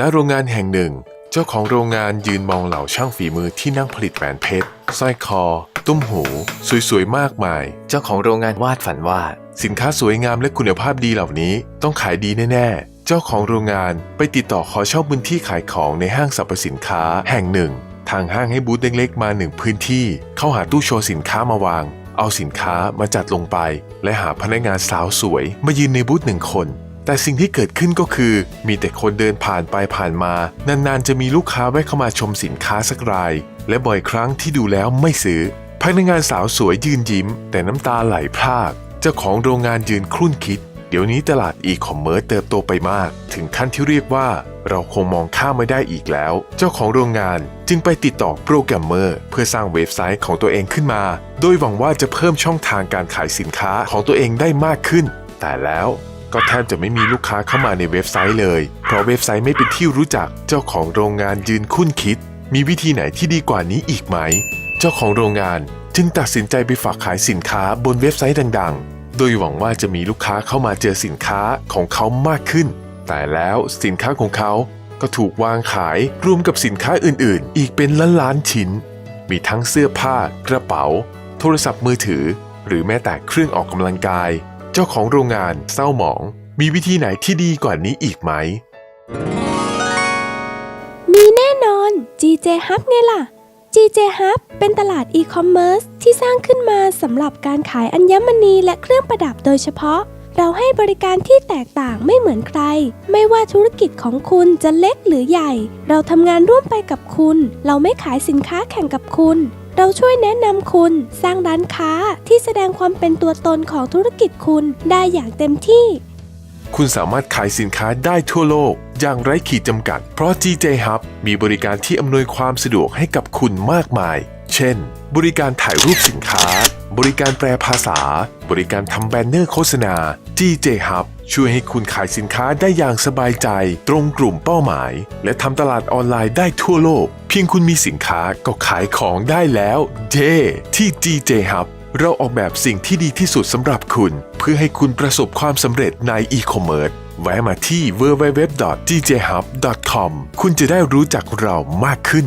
ณโรงงานแห่งหนึ่ง เจ้าของโรงงานยืนมองเหล่าช่างฝีมือที่นั่งผลิตแหวนเพชรสร้อยคอ ตุ้มหู สวยๆ มากมาย เจ้าของโรงงานวาดฝันว่า สินค้าสวยงามและคุณภาพดีเหล่านี้ต้องขายดีแน่ๆ เจ้าของโรงงานไปติดต่อขอเช่าพื้นที่ขายของในห้างสรรพสินค้าแห่งหนึ่ง ทางห้างให้บูธเล็กๆมาหนึ่งพื้นที่ เข้าหาตู้โชว์สินค้ามาวาง เอาสินค้ามาจัดลงไป และหาพนักงานสาวสวย มายืนในบูธหนึ่งคน แต่สิ่งที่เกิดขึ้นก็คือ มีแต่คนเดินผ่านไปผ่านมา นานๆ จะมีลูกค้าแวะเข้ามาชมสินค้าสักราย และบ่อยครั้งที่ดูแล้วไม่ซื้อพนักงานสาวสวยยืนยิ้ม แต่น้ำตาไหลพรากเจ้าของโรงงานยืนครุ่นคิด เดี๋ยวนี้ตลาดอีคอมเมิร์ซเติบโตไปมาก ถึงขั้นที่เรียกว่า เราคงมองข้ามไม่ได้อีกแล้ว เจ้าของโรงงานจึงไปติดต่อโปรแกรมเมอร์ เพื่อสร้างเว็บไซต์ของตัวเองขึ้นมา โดยหวังว่าจะเพิ่มช่องทางการขายสินค้าของตัวเองได้มากขึ้น แต่แล้ว ก็แทบจะไม่มีลูกค้าเข้ามาในเว็บไซต์เลย เพราะเว็บไซต์ไม่เป็นที่รู้จัก เจ้าของโรงงานยืนคุ้นคิด มีวิธีไหนที่ดีกว่านี้อีกไหม เจ้าของโรงงานจึงตัดสินใจไปฝากขายสินค้าบนเว็บไซต์ดังๆ โดยหวังว่าจะมีลูกค้าเข้ามาเจอสินค้าของเขามากขึ้น แต่แล้วสินค้าของเขาก็ถูกวางขายรวมกับสินค้าอื่นๆ อีกเป็นล้านๆชิ้น มีทั้งเสื้อผ้า กระเป๋า โทรศัพท์มือถือ หรือแม้แต่เครื่องออกกำลังกาย เจ้าของโรงงานเศร้าหมอง มีวิธีไหนที่ดีกว่านี้อีกไหม มีแน่นอน GJ Hub ไงล่ะ GJ Hub เป็นตลาดอีคอมเมิร์ซที่สร้างขึ้นมาสำหรับการขายอัญมณีและเครื่องประดับโดยเฉพาะ เราให้บริการที่แตกต่างไม่เหมือนใคร ไม่ว่าธุรกิจของคุณจะเล็กหรือใหญ่ เราทำงานร่วมไปกับคุณ เราไม่ขายสินค้าแข่งกับคุณ เราช่วยแนะนำคุณสร้างร้านค้าที่แสดงความเป็นตัวตนของธุรกิจคุณได้อย่างเต็มที่ คุณสามารถขายสินค้าได้ทั่วโลก อย่างไร้ขีดจำกัด เพราะ GJ Hub มีบริการที่อำนวยความสะดวกให้กับคุณมากมาย เช่น บริการถ่ายรูปสินค้า บริการแปลภาษา บริการทำแบนเนอร์โฆษณา GJ Hub ช่วยให้คุณขายสินค้าได้อย่างสบายใจ ตรงกลุ่มเป้าหมาย และทำตลาดออนไลน์ได้ทั่วโลก เพียงคุณมีสินค้าก็ขายของได้แล้วเจที่ GJ Hub เราออกแบบสิ่งที่ดีที่สุดสำหรับคุณ เพื่อให้คุณประสบความสำเร็จในอีคอมเมิร์ซแวะมาที่ www.djhub.com คุณจะได้รู้จักเรามากขึ้น